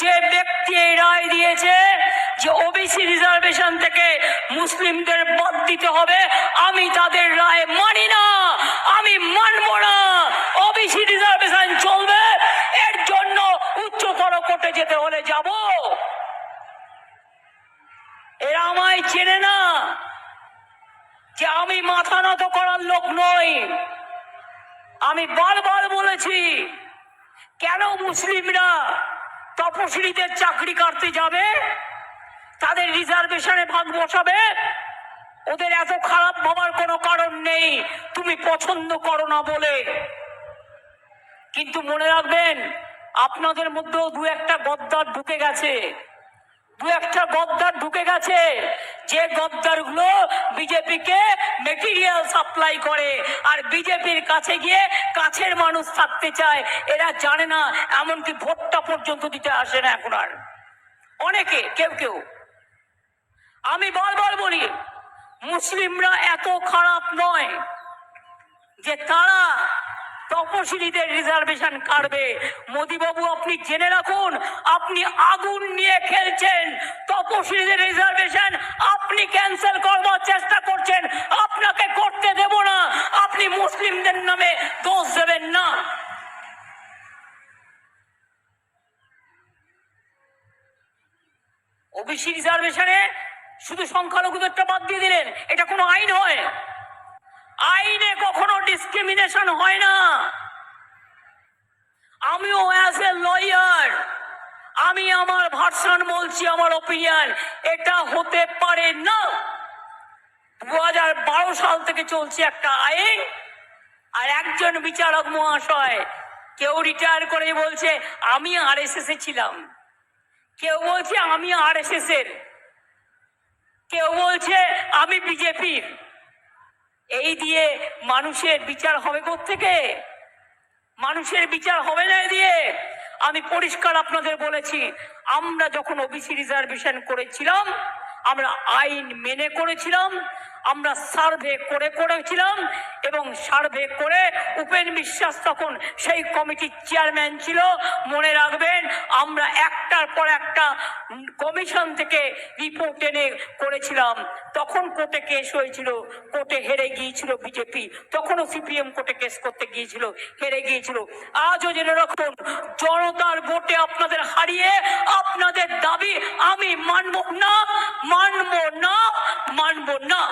যে ব্যক্তি এই রায় দিয়েছে যে ওবিসি রিজার্ভেশন থেকে মুসলিমদের বাদ দিতে হবে, আমি তাদের রায় মানি না, আমি মানব না। ওবিসি রিজার্ভেশন চলবে, এর জন্য উচ্চতর কোর্টে যেতে হলে যাব। এরা আমায় চেনে না যে আমি মাথা নত করার লোক নই। আমি বারবার বলেছি, কেন মুসলিমরা তপশিলীদের চাকরি কাটতে যাবে, তাদের রিজার্ভেশনে ভাগ বসাবে, ওদের এত খারাপ ভাবার কোনো কারণ নেই, তুমি পছন্দ করো না বলে। কিন্তু মনে রাখবেন, আপনাদের মধ্যেও দু একটা গদ্দার ঢুকে গেছে। দু একটা গদ্দার ঢুকে গেছে, যে গদ্দারগুলো বিজেপিকে মেটেরিয়াল সাপ্লাই করে, আর বিজেপির কাছে গিয়ে কাছের মানুষ থাকতে চায়, এরা জানে না, এমনকি ভোটটা পর্যন্ত দিতে আসে না এখন আর। অনেকে, কেউ কেউ। আমি বারবার বলি, মুসলিমরা এত খারাপ নয় যে তারা তপশিলীদের রিজার্ভেশন কাটবে। মোদিবাবু, আপনি জেনে রাখুন, আপনি আগুন নিয়ে খেলছেন, তপশিলীদের রিজার্ভেশন আপনি ক্যান্সেল করবার চেষ্টা করছেন আপনাকে করতে দেব না আপনি মুসলিমদের নামে দোষ দেবেন না ওবিসি রিজার্ভেশনে শুধু সংখ্যালঘুদেরটা বাদ দিয়ে দিলেন, এটা কোনো আইন হয়? আইনে কখনো ডিসক্রিমিনেশন হয় না। আমিও অ্যাজ এ লয়ার আমি আমার ভার্সন বলছি, আমার ওপিনিয়ন এটা হতে পারে না। দু হাজার বারো সাল থেকে চলছে একটা আইন, আর একজন বিচারক মহাশয় কেউ রিটায়ার করে বলছে, আমি আর এস এ ছিলাম। কেউ বলছে আমি আর এস এস এর কেউ বলছে আমি বিজেপির। এই দিয়ে মানুষের বিচার হবে থেকে মানুষের বিচার হবে না দিয়ে? আমি পরিষ্কার আপনাদের বলেছি, আমরা যখন ওবিসি রিজার্ভেশন করেছিলাম, আমরা আইন মেনে করেছিলাম আমরা সার্ভে করে করেছিলাম এবং সার্ভে করে উপেন বিশ্বাস তখন সেই কমিটির চেয়ারম্যান ছিল। মনে রাখবেন, আমরা একটার পর একটা কমিশন থেকে রিপোর্ট এনে করেছিলাম। তখন কোর্টে কেস হয়েছিল, কোর্টে হেরে গিয়েছিল বিজেপি। তখনও সিপিএম কোর্টে কেস করতে গিয়েছিল, হেরে গিয়েছিল। আজও জেনে রাখুন, জনতার ভোটে আপনাদের হারিয়ে আপনাদের দাবি আমি মানব না মানব না। মানব না